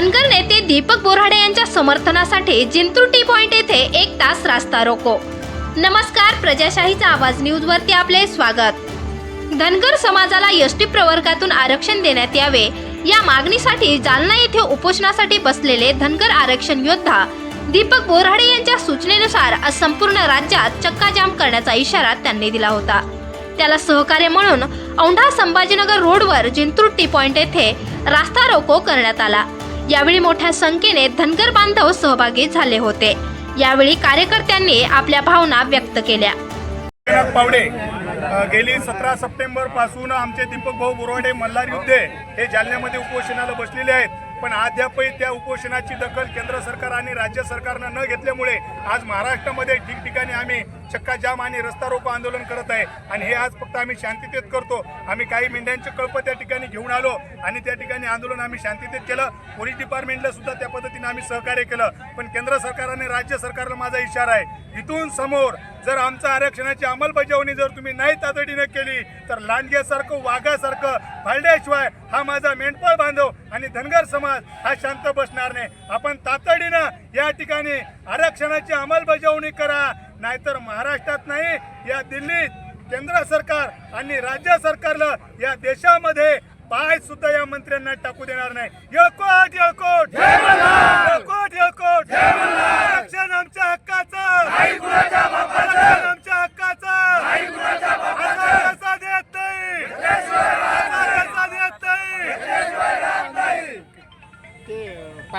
धनगर नेते दीपक बोराडे यांच्या समर्थनासाठी जिंतूर टी पॉइंट येथे एक तास रास्ता रोको. नमस्कार प्रजाशाहीचा आवाज न्यूज वरती आपले स्वागत. धनगर समाजाला एस टी प्रवर्गातून आरक्षण देण्यात यावे या मागणीसाठी जालना येथे उपोषणासाठी बसलेले धनगर आरक्षण योद्धा दीपक बोराडे यांच्या सूचनेनुसार आज संपूर्ण राज्यात चक्काजाम करण्याचा इशारा त्यांनी दिला होता. त्याला सहकार्य म्हणून औंढा संभाजीनगर रोडवर जिंतूर टी पॉइंट येथे रास्ता रोको करण्यात आला. यावेळी मोठ्या संख्येने धनगर बांधव सहभागी झाले होते. यावेळी कार्यकर्त्यांनी आपल्या भावना व्यक्त केल्या. पावडे गेली सतरा सप्टेंबरपासून आमचे दीपक भाऊ बोरवाडे मल्हार युद्धे हे जालन्यामध्ये उपोषणाला बसलेले आहेत. पण अद्यापही त्या उपोषणाची दखल केंद्र सरकार आणि राज्य सरकारनं न घेतल्यामुळे आज महाराष्ट्रामध्ये ठिकठिकाणी आम्ही चक्का जाम आणि रस्ता रोको आंदोलन करत आहे. आणि हे आज फक्त आम्ही शांततेत करतो. आम्ही काही मेंढ्यांचे कळप त्या ठिकाणी घेऊन आलो आणि त्या ठिकाणी आंदोलन आम्ही शांततेत केलं. पोलीस डिपार्टमेंटला सुद्धा त्या पद्धतीने आम्ही सहकार्य केलं. पण केंद्र सरकार आणि राज्य सरकारला माझा इशारा आहे. इथून समोर जर आमचं आरक्षणाची अंमलबजावणी जर तुम्ही नाही तातडीनं केली तर लांडग्यासारखं वाघासारखं फाळल्याशिवाय हा माझा मेंढपाळ बांधव आणि धनगर समाज हा शांत बसणार नाही. आपण तातडीनं या ठिकाणी आरक्षणाची अंमलबजावणी करा नाहीतर महाराष्ट्रात नाही या दिल्लीत केंद्र सरकार आणि राज्य सरकारला या देशामध्ये पाय सुद्धा या मंत्र्यांना टाकू देणार नाही. येळकोट येळकोट! येळकोट येळकोट!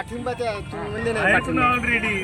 पाठिंबा त्या तुम्ही म्हणले नाही पाठिंबा. ऑलरेडी